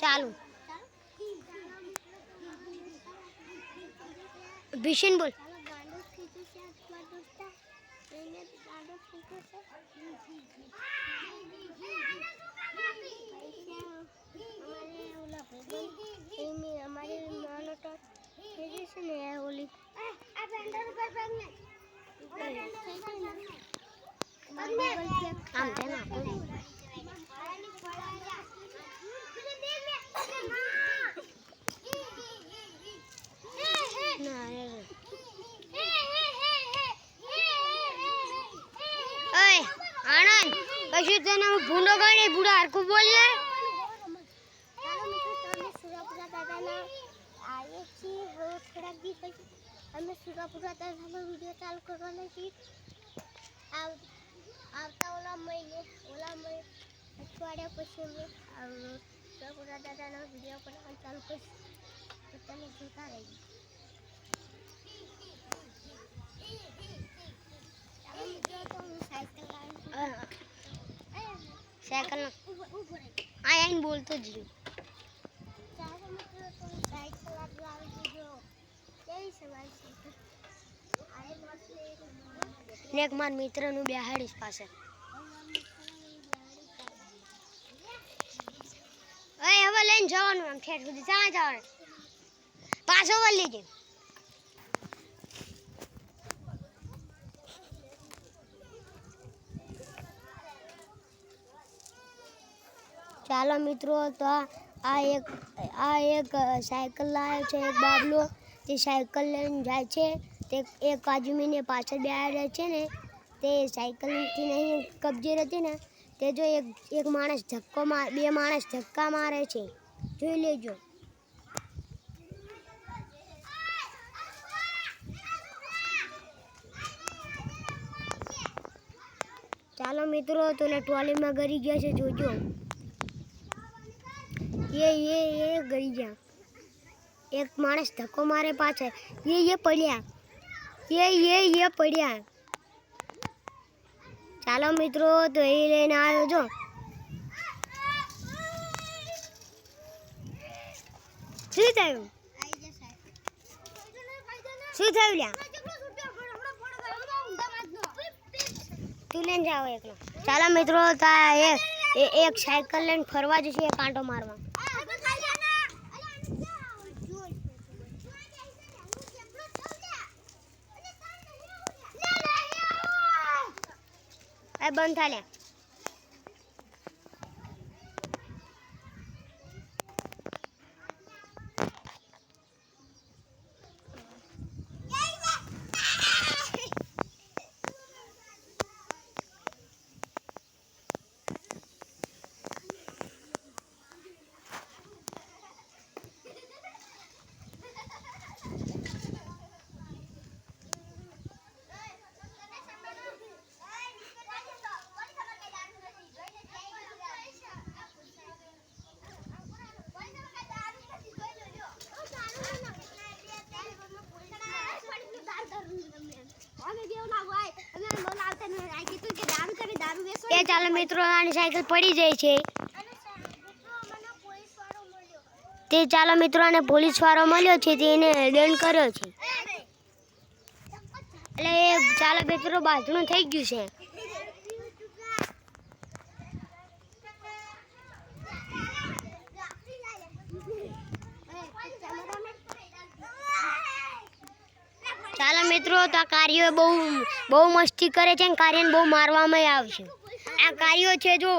ચાલુ ભીષણ બોલ ચાલો ગાંડો ખીચું છે આજમાં દોસ્તા એને ગાંડો ખીચું છે અમારે ઓલા ભાઈબંધ એમની અમારી નાનો તો ખીચું છે ને એ ઓલી આ બેન્ડર ઉપર પગ ને આમ છે ને આપણે. ના એ આનંદ કશું તને ભૂંડો ગણી બુડા હરકું બોલીએ? થોડાક દી પછી અમે સુરાપુરા દાદાનો વીડિયો ચાલુ કરવાના છીએ આવ- આવતા ઓલા મહિને ઓલા મહિને અઠવાડિયા પછી અમે સુરાપુરા દાદાનો વીડિયો પણ ચાલુ કરીશું તો તમે જોતા રહેજો ચાલો મિત્રો તો હું સાયકલ લાવીને સાયકલ આ આઈને બોલતો જ રહ્યો. ચાલો મિત્રો તમે સાઈડ ચલાવવા આવી જજો કેવી છે મારી સાઈકલ આરે મસ્ત એક માર મિત્રનું બેહાડીશ પાસે હવે લઈને જવાનું આમ ઠેઠ સુધી. ચાલે જવાનું પાછો વળી લેજે ચાલો મિત્રો, તો આ- એક આ એક સાયકલ લાવ્યો છે, એક બાબલો. તે સાયકલ લઈને જાય છે, તે એક કાજુમીને પાછળ બેહાડે છે ને, તે સાયકલથી નહીં, કબજે રહેતી ને, તે જો એક એક માણસ ધક્કો માર બે માણસ ધક્કા મારે છે. જોઈ લેજો. ચાલો મિત્રો તને ટ્રોલીમાં ગરી ગયા છે, જોજો. એ એ એ ગળી ગયા. એક માણસ ધક્કો મારે પાછળ એ એ પડ્યા. એ એ એ પડ્યા. ચાલો મિત્રો, તો એ લઈને આવ્યો જો. શું થયું? શું થયું લ્યા? તું લઈને જાઓ એકલો. ચાલો મિત્રો, તા એક એક સાયકલ લઈને ફરવા જશે એક આંટો મારવા. એ બંધ થા લ્યા એ ચાલો મિત્રો, આની સાયકલ પડી જાય છે. તે ચાલો મિત્રો પોલીસ વાળો મળ્યો છે તેને દંડ કર્યો છે. એટલે એ ચાલો મિત્રો, બાજુનું થઈ ગયું છે. ચાલો મિત્રો, તો કાર્ય બહુ બહુ મસ્તી કરે છે અને કાર્યને બહુ મારવામાં આવશે. આ કાર્યો છે જો.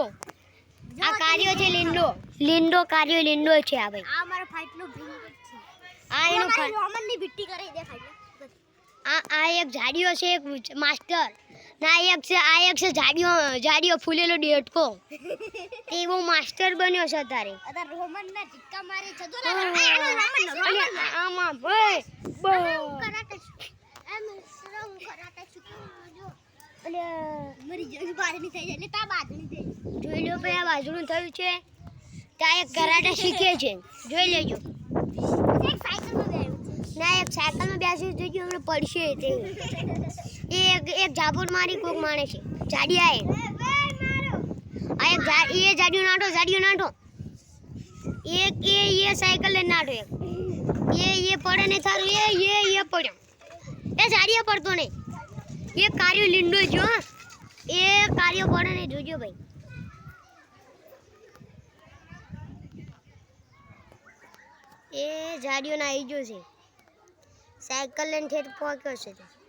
આ કાર્યો છે લીંડો. લીંડો કાર્યો લીંડો છે આ ભાઈ. આ મારો ફાઈટનો ભીંગટ છે. આ એનો રોમનની ભીટ્ટી કરી દે ફાઈટ આ આ એક ઝાડીઓ છે એક માસ્ટર. ના એક છે આ એક છે ઝાડીઓ ઝાડીઓ ફૂલેલો ડેટકો તે બહુ માસ્ટર બન્યો છે તારે અરે રોમન ના ધિક્કા મારી છે. જો. રોમન આમાં ભાઈ બહુ કરાટે એમ શ્રમ કરાટે જો. અને મરી જાય બાદની થઈ જાય ને તા બાદની થઈ જોઈ લો ભાઈ આ બાજુનું થયું છે. ત્યાં એક કરાટા શીખે છે. જોઈ લેજો. એક સાયકલમાં ના એક સાયકલમાં બેસી જોજો હમણાં પડશે તે. એક એક ઝાપટ મારી કોક માણે છે. જાડિયા એ. આ એક એ જાડિયો નાટો જાડિયો નાટો. એક એ એ સાયકલ લઈને નાટો એક. એ એ પડે ને થારું એ એ એ પડ્યો. એ જાડિયા પડતો નહીં. એ કાર્યો લીંડો જો. એ કાર્યો પડે ને જોજો ભાઈ. એ જાડીઓના આવી છે. સાયકલ લઈને ઠેઠ પહોંચ્યો છે.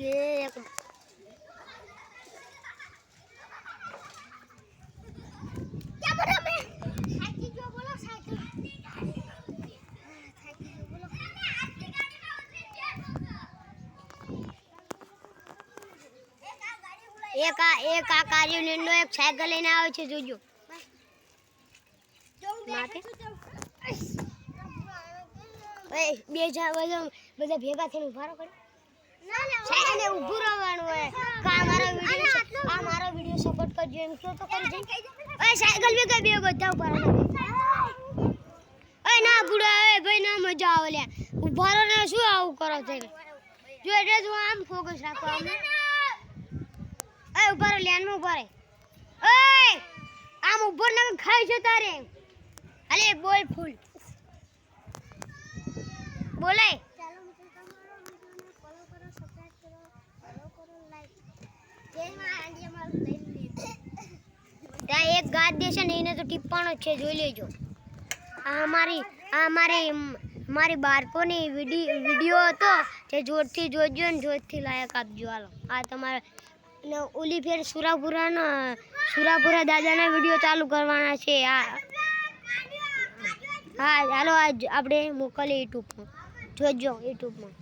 એ એક આ એક આ કાર્યો લીંડો એક સાયકલ લઈને આવે છે જોજો. માથે? બે જા બધા ભેગા થઈને ઊભા રહો કરી સાયકલે ઊભું રહેવાનું હોય. કે આ મારો વિડિયો આ મારો વિડિયો સપોર્ટ કરજો એમ કહો તો કરજો. ઓય સાયકલ બી કઈ બે બધા ઉપર. ઓય ના બુડા ઓય ભાઈ ના મજા આવે લ્યા. ઊભા રહો ને શું આવું કરો છે જો એટલે તું આમ ફોકસ રાખો આમ. ઓય ઊભા રહો લેનમાં ઊભા રહે. ઓય આમ ઊભો ને ખાઈ છે તારે? અલે બોલ ફૂલ. બોલાય ચાલો મિત્રો તમારો વિડીયોને ફોલો કરો સબસ્ક્રાઇબ કરો ફોલો કરો લાઈક જય માં આંડી અમારું લઈ લીધું ત્યાં છે ને એને તો ટીપવાનો છે, જોઈ લેજો. આ અમારી આ અમારી મારી બાળકોની વીડિયો હતો. તે જોરથી જોજો ને જોરથી લાયક આપજો. હાલો, આ તમારે ને ઓલી ફેર સુરાપુરાનો સુરાપુરા દાદાના વીડિયો ચાલુ કરવાના છે. આ હા ચાલો આજ આપણે મોકલીએ યુટ્યુબમાં. જોજો, યુટ્યુબમાં.